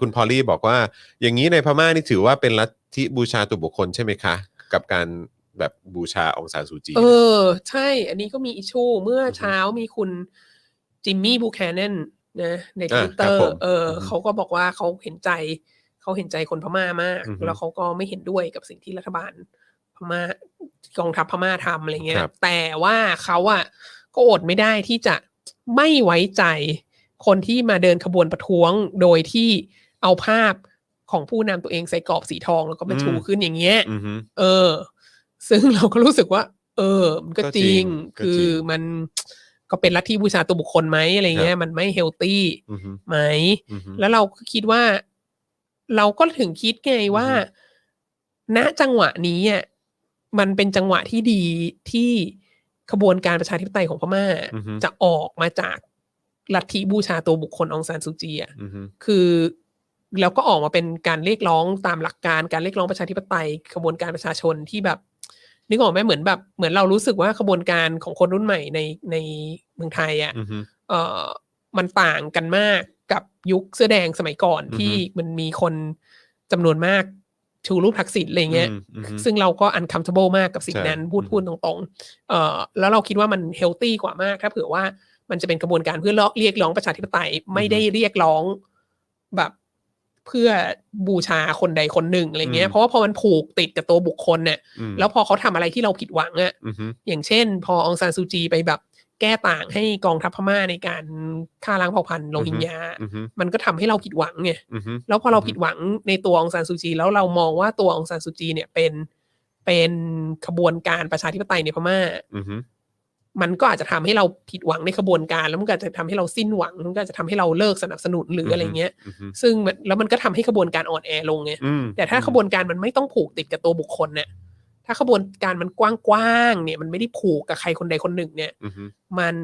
คุณพอลลี่บอกว่า อย่างนี้ในพม่านี่ถือว่าเป็นลัทธิบูชาตัวบุคคลใช่ไหมคะ กับการแบบบูชาองซานซูจี เออ ใช่ อันนี้ก็มีอิชูเมื่อเช้ามีคุณจิมมี่บูแคนเนนนะในทอ่าวิตเตครัอบผร์มเอออมเขาก็บอกว่าเขาเห็นใจเขาเห็นใจคนพม่ามากอือฮึแล้วเขาก็ไม่เห็นด้วยกับสิ่งที่รัฐบาลพม่ากองทัพพม่าทำอะไรเงี้คยรับแต่ว่าเขาอะก็อดไม่ได้ที่จะไม่ไว้ใจคนที่มาเดินขบวนประท้วงโดยที่ เอาภาพของผู้นำตัวเองใส่กรอบสีทองแล้วก็มาชูขึ้นอย่างเงี้ยอือฮึเออ ซึ่งเราก็รู้สึกว่า เออ มันก็ก็จจริริงงก็คืจริองมันก็เป็นลัทธิบูชาตัวบุคคลไหมอะไรเงี้ย มันไม่เฮลตี้อือฮึไหมอือฮึแล้วเราก็คิดว่า เราก็ถึงคิดไงว่าอือฮึณจังหวะนี้อะมันเป็นจังหวะที่ดีที่ขบวนการประชาธิปไตยของพม่าอือฮึจะออกมาจากลัทธิบูชาตัวบุคคลองซานซูจีอะอือฮึคือ แล้วก็ออกมาเป็นการเรียกร้องตามหลักการการเรียกร้องประชาธิปไตยขบวนการประชาชนที่แบบนึกออกไหมเหมือนแบบเหมือนเรารู้สึกว่าขบวนการของคนรุ่นใหม่ในในเมืองไทยอะอือฮึเอ่อมันต่างกันมากกับยุคเสื้อแดงสมัยก่อนอือฮึที่มันมีคนจำนวนมากชูรูปทักษิณอะไรเงี้ยอืมอือฮึซึ่งเราก็ uncomfortable มากกับสิ่งใช่นั้นพูดอืมพูดตรงๆ เอ่อแล้วเราคิดว่ามัน healthy กว่ามากถ้าเผื่อว่ามันจะเป็นกระบวนการเพื่อเรียกร้องประชาธิปไตยไม่ได้เรียกร้องแบบ เพื่อบูชาคนใดคนหนึ่งอะไรเงี้ย เพราะว่าพอมันผูกติดกับตัวบุคคลเนี่ยอืมแล้วพอเขาทำอะไรที่เราผิดหวังอะอือฮึอย่างเช่น พอองซานซูจีไปแบบแก้ต่างให้กองทัพพม่าในการฆ่าล้างเผ่าพันธุ์โรฮิงญาอือฮึมันก็ทำให้เราผิดหวังไงอือฮึแล้วพอเราอือฮึผิดหวังในตัวองซานซูจี แล้วเรามองว่าตัวองซานซูจีเนี่ยเป็นเป็นขบวนการประชาธิปไตยในพม่าอือฮึ มันก็อาจจะทำให้เราผิดหวังในขบวนการ แล้วมันก็อาจจะทำให้เราสิ้นหวังมันก็อาจจะทำให้เราเลิกสนับสนุนหรืออะไรเงี้ยอือฮึซึ่งมันแล้วมันก็ทำให้ขบวนการอ่อนแอลงไงอืมแต่ถ้าขบวนการมันไม่ต้องผูกติดกับตัวบุคคลเนี่ยถ้าขบวนการมันกว้างๆเนี่ยมันไม่ได้ผูกกับใครคนใดคนหนึ่งเนี่ยอือฮึมัน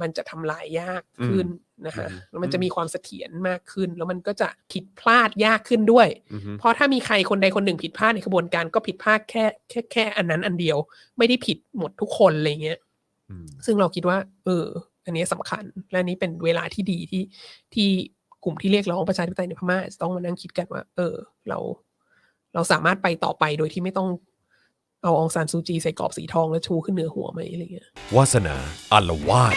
มันจะทำลายยากขึ้นนะฮะอืมแล้วมันจะมีความเสถียรมากขึ้น แล้วมันก็จะผิดพลาดยากขึ้นด้วยอือฮึเพราะถ้ามีใครคนใดคนหนึ่งผิดพลาดในขบวนการก็ผิดพลาดแค่แค่แค่อันนั้นอันเดียว ไม่ได้ผิดหมดทุกคนอะไรเงี้ยอืม ซึ่งเราคิดว่า เออ อันนี้สำคัญ และอันนี้เป็นเวลาที่ดีที่ที่กลุ่มที่เรียกร้องประชาธิปไตยในพม่าจะต้องมานั่งคิดกันว่า เออ เรา เราสามารถไปต่อไปโดยที่ไม่ต้องเอาองซานซูจีใส่กรอบสีทองแล้วชูขึ้นเหนือหัวไหมอะไรเงี้ยวาสนาอารวาส